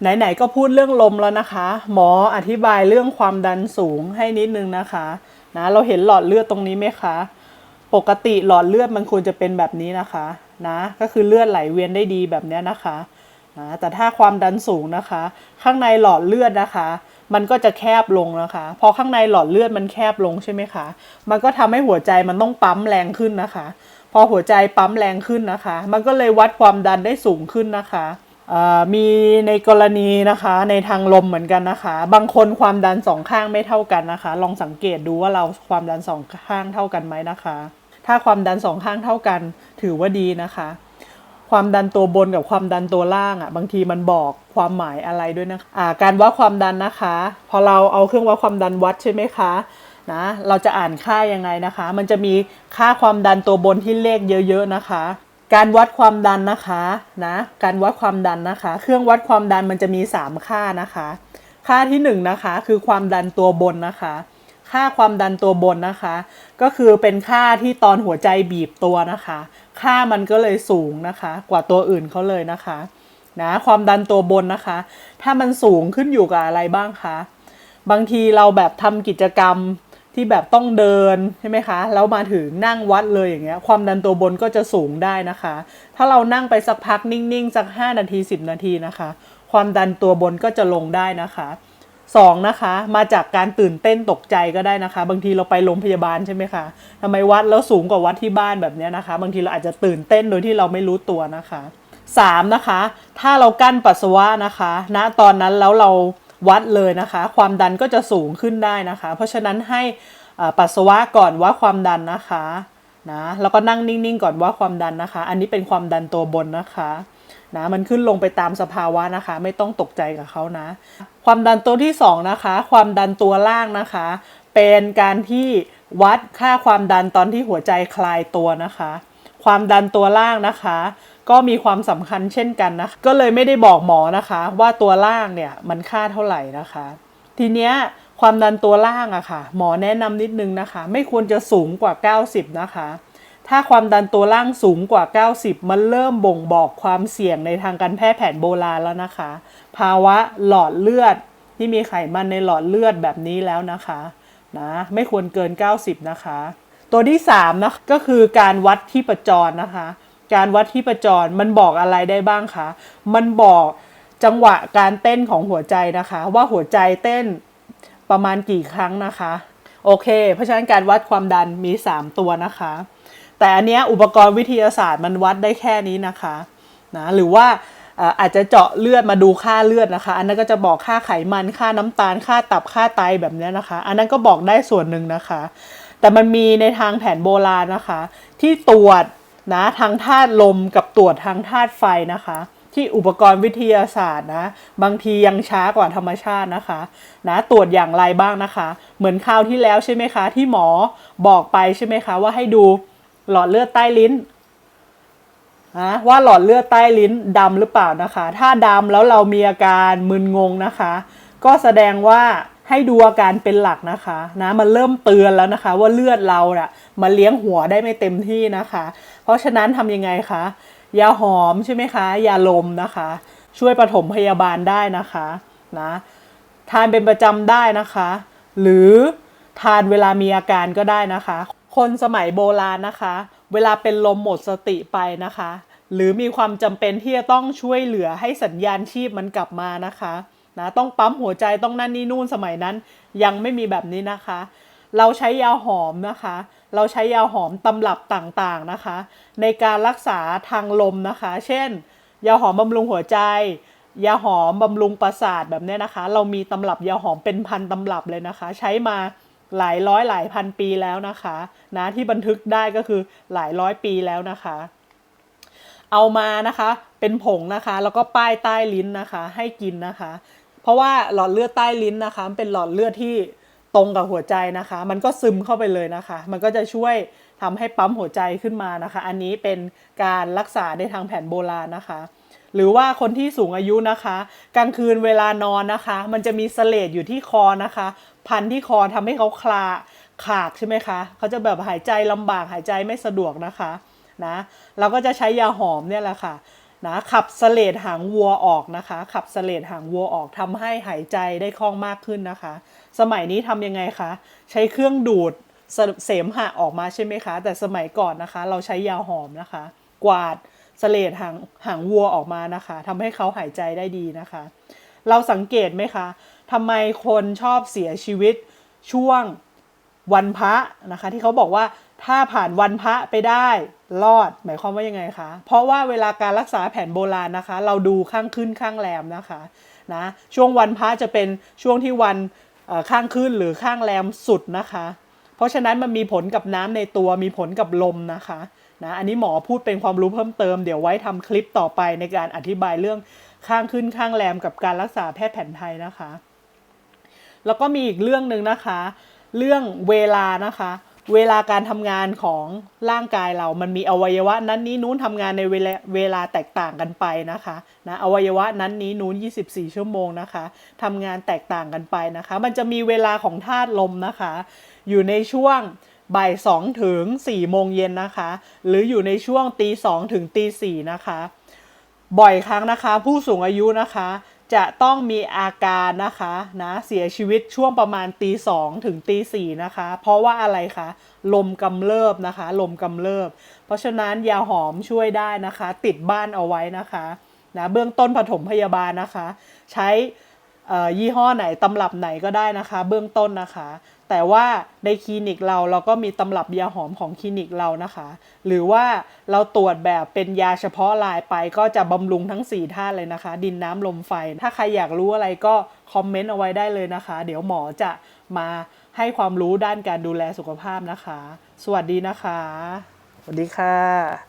ไหนๆก็พูดเรื่องลมแล้วนะคะ หมออธิบายเรื่องความดันสูงให้นิดนึงนะคะนะเราเห็นหลอดเลือดตรงนี้ไหมคะ ปกติหลอดเลือดมันควรจะเป็นแบบนี้นะคะนะก็คือเลือดไหลเวียนได้ดีแบบนี้นะคะนะแต่ถ้าความดันสูงนะคะ ข้างในหลอดเลือดนะคะ มันก็จะแคบลงนะคะ พอข้างในหลอดเลือดมันแคบลงใช่ไหมคะ มันก็ทำให้หัวใจมันต้องปั๊มแรงขึ้นนะคะ พอหัวใจปั๊มแรงขึ้นนะคะ มันก็เลยวัดความดันได้สูงขึ้นนะคะ มีในกรณีนะคะในทางลมเหมือนกันนะคะ บางคนความดันสองข้างไม่เท่ากันนะคะ ลองสังเกตดูว่าเราความดันสองข้างเท่ากันไหมนะคะ ถ้าความดันสองข้างเท่ากัน ถือว่าดีนะคะ ความดันตัวบนกับความดันตัวล่างอะบางทีมันบอกความหมายอะไรด้วยนะคะอ่าการวัดความดันนะคะ พอเราเอาเครื่องวัดความดันวัดใช่ไหมคะนะเราจะอ่านค่ายังไงนะคะ มันจะมีค่าความดันตัวบนที่เลขเยอะ ๆนะคะ การวัดความดันนะคะนะ การวัดความดันนะคะ เครื่องวัดความดันมันจะมี 3 ค่านะคะ ค่าที่1นงนะคะคือความดันตัวบนนะคะ ค่าความดันตัวบนนะคะ ก็คือเป็นค่าที่ตอนหัวใจบีบตัวนะคะ ค่ามันก็เลยสูงนะคะ กว่าตัวอื่นเขาเลยนะคะนะความดันตัวบนนะคะ ถ้ามันสูงขึ้นอยู่กับอะไรบ้างคะบางทีเราแบบทำกิจกรรม ที่แบบต้องเดินใช่ไหมคะ แล้วมาถึงนั่งวัดเลยอย่างเงี้ย ความดันตัวบนก็จะสูงได้นะคะ ถ้าเรานั่งไปสักพักนิ่งๆ สัก 5 นาที 10 นาทีนะคะ ความดันตัวบนก็จะลงได้นะคะสองนะคะ มาจากการตื่นเต้นตกใจก็ได้นะคะ บางทีเราไปโรงพยาบาลใช่ไหมคะทำไมวัดแล้วสูงกว่าวัดที่บ้านแบบเนี้ยนะคะ บางทีเราอาจจะตื่นเต้นโดยที่เราไม่รู้ตัวนะคะสามนะคะ ถ้าเรากั้นปัสสาวะนะคะณตอนนั้นแล้วเรา วัดเลยนะคะ ความดันก็จะสูงขึ้นได้นะคะ เพราะฉะนั้นให้ปัสสาวะก่อนวัดความดันนะคะนะแล้วก็นั่งนิ่งๆก่อนวัดความดันนะคะ อันนี้เป็นความดันตัวบนนะคะนะมันขึ้นลงไปตามสภาวะนะคะ ไม่ต้องตกใจกับเขานะ ความดันตัวที่2นะคะ ความดันตัวล่างนะคะ เป็นการที่วัดค่าความดันตอนที่หัวใจคลายตัวนะคะ ความดันตัวล่างนะคะ ก็มีความสำคัญเช่นกันนะคะก็เลยไม่ได้บอกหมอนะคะ ว่าตัวล่างเนี่ยมันค่าเท่าไหร่นะคะ ทีเนี้ยความดันตัวล่างอะค่ะ หมอแนะนำนิดนึงนะคะ ไม่ควรจะสูงกว่า 90 นะคะ ถ้าความดันตัวล่างสูงกว่า 90 มันเริ่มบ่งบอกความเสี่ยงในทางการแพทย์แผนโบราณแล้วนะคะ ภาวะหลอดเลือดที่มีไขมันในหลอดเลือดแบบนี้แล้วนะคะนะไม่ควรเกิน 90 นะคะ ตัวที่3นะก็คือการวัดที่ประจรนะคะ การวัดที่ประจรมันบอกอะไรได้บ้างคะ มันบอกจังหวะการเต้นของหัวใจนะคะ ว่าหัวใจเต้นประมาณกี่ครั้งนะคะ โอเค เพราะฉะนั้นการวัดความดันมี 3 ตัวนะคะ แต่อันเนี้ยอุปกรณ์วิทยาศาสตร์มันวัดได้แค่นี้นะคะนะหรือว่าอาจจะเจาะเลือดมาดูค่าเลือดนะคะ อันนั้นก็จะบอกค่าไขมันค่าน้ำตาล ค่าตับค่าไตแบบนี้นะคะ อันนั้นก็บอกได้ส่วนหนึ่งนะคะ แต่มันมีในทางแผนโบราณนะคะ ที่ตรวจ นะทางธาตุลมกับตรวจทางธาตุไฟนะคะ ที่อุปกรณ์วิทยาศาสตร์นะ บางทียังช้ากว่าธรรมชาตินะคะ นะตรวจอย่างไรบ้างนะคะ เหมือนคราวที่แล้วใช่ไหมคะ ที่หมอบอกไปใช่ไหมคะ ว่าให้ดูหลอดเลือดใต้ลิ้นนะว่าหลอดเลือดใต้ลิ้นดำหรือเปล่านะคะ ถ้าดำแล้วเรามีอาการมึนงงนะคะ ก็แสดงว่าให้ดูอาการเป็นหลักนะคะนะมันเริ่มเตือนแล้วนะคะ ว่าเลือดเราน่ะมาเลี้ยงหัวได้ไม่เต็มที่นะคะ เพราะฉะนั้นทำยังไงคะยาหอมใช่ไหมคะยาลมนะคะ ช่วยปฐมพยาบาลได้นะคะนะทานเป็นประจำได้นะคะ หรือทานเวลามีอาการก็ได้นะคะ คนสมัยโบราณนะคะ เวลาเป็นลมหมดสติไปนะคะ หรือมีความจำเป็นที่จะต้องช่วยเหลือให้สัญญาณชีพมันกลับมานะคะนะต้องปั๊มหัวใจต้องนั่นนี่นู่นสมัยนั้น ยังไม่มีแบบนี้นะคะ เราใช้ยาหอมนะคะ เราใช้ยาหอมตำรับต่างๆนะคะ ในการรักษาทางลมนะคะ เช่น ยาหอมบำรุงหัวใจยาหอมบำรุงประสาทแบบเนี้ยนะคะ เรามีตำรับยาหอมเป็นพันตำรับเลยนะคะ ใช้มาหลายร้อยหลายพันปีแล้วนะคะนะที่บันทึกได้ก็คือหลายร้อยปีแล้วนะคะ เอามานะคะเป็นผงนะคะ แล้วก็ป้ายใต้ลิ้นนะคะ ให้กินนะคะ เพราะว่าหลอดเลือดใต้ลิ้นนะคะเป็นหลอดเลือดที่ ตรงกับหัวใจนะคะ มันก็ซึมเข้าไปเลยนะคะ มันก็จะช่วยทำให้ปั๊มหัวใจขึ้นมานะคะ อันนี้เป็นการรักษาในทางแผนโบราณนะคะ หรือว่าคนที่สูงอายุนะคะ กลางคืนเวลานอนนะคะ มันจะมีเสลดอยู่ที่คอนะคะ พันที่คอทำให้เขาคลาขากใช่ไหมคะเขาจะแบบหายใจลำบากหายใจไม่สะดวกนะคะนะเราก็จะใช้ยาหอมเนี่ยแหละค่ะ นะขับเสลดหางวัวออกนะคะ ขับเสลดหางวัวออกทำให้หายใจได้คล่องมากขึ้นนะคะ สมัยนี้ทำยังไงคะใช้เครื่องดูดเสมหะออกมาใช่ไหมคะ แต่สมัยก่อนนะคะ เราใช้ยาหอมนะคะ กวาดเสลดหางหางวัวออกมานะคะทำให้เขาหายใจได้ดีนะคะ เราสังเกตไหมคะทำไมคนชอบเสียชีวิตช่วงวันพระนะคะ ที่เขาบอกว่าถ้าผ่านวันพระไปได้ รอด หมายความว่ายังไงคะ เพราะว่าเวลาการรักษาแผนโบราณนะคะ เราดูข้างขึ้นข้างแรมนะคะนะช่วงวันพระจะเป็นช่วงที่วันข้างขึ้นหรือข้างแรมสุดนะคะ เพราะฉะนั้นมันมีผลกับน้ำในตัวมีผลกับลมนะคะนะอันนี้หมอพูดเป็นความรู้เพิ่มเติมเดี๋ยวไว้ทำคลิปต่อไปในการอธิบายเรื่องข้างขึ้นข้างแรมกับการรักษาแพทย์แผนไทยนะคะ แล้วก็มีอีกเรื่องหนึ่งนะคะ เรื่องเวลานะคะ เวลาการทำงานของร่างกายเรา มันมีอวัยวะนั้นนี้นู้นทำงานในเวลาเวลาแตกต่างกันไปนะคะนะอวัยวะนั้นนี้นู้น 24 ชั่วโมงนะคะทำงานแตกต่างกันไปนะคะ มันจะมีเวลาของธาตุลมนะคะ อยู่ในช่วงบ่ายสองถึงสี่โมงเย็นนะคะ หรืออยู่ในช่วงตีสองถึงตีสี่นะคะ บ่อยครั้งนะคะ ผู้สูงอายุนะคะ จะต้องมีอาการนะคะนะเสียชีวิตช่วงประมาณตีสองถึงตีสี่นะคะ เพราะว่าอะไรคะลมกำเริบนะคะ ลมกำเริบ เพราะฉะนั้นยาหอมช่วยได้นะคะ ติดบ้านเอาไว้นะคะนะเบื้องต้นปฐมพยาบาลนะคะ ใช้ ยี่ห้อไหนตำรับไหนก็ได้นะคะ เบื้องต้นนะคะ แต่ว่าในคลินิกเราเราก็มีตำรับยาหอมของคลินิกเรานะคะ หรือว่าเราตรวจแบบเป็นยาเฉพาะลายไปก็จะบำรุงทั้ง4ท่าตุเลยนะคะ ดินน้ำลมไฟ ถ้าใครอยากรู้อะไรก็คอมเมนต์เอาไว้ได้เลยนะคะ เดี๋ยวหมอจะมาให้ความรู้ด้านการดูแลสุขภาพนะคะ สวัสดีนะคะ สวัสดีค่ะ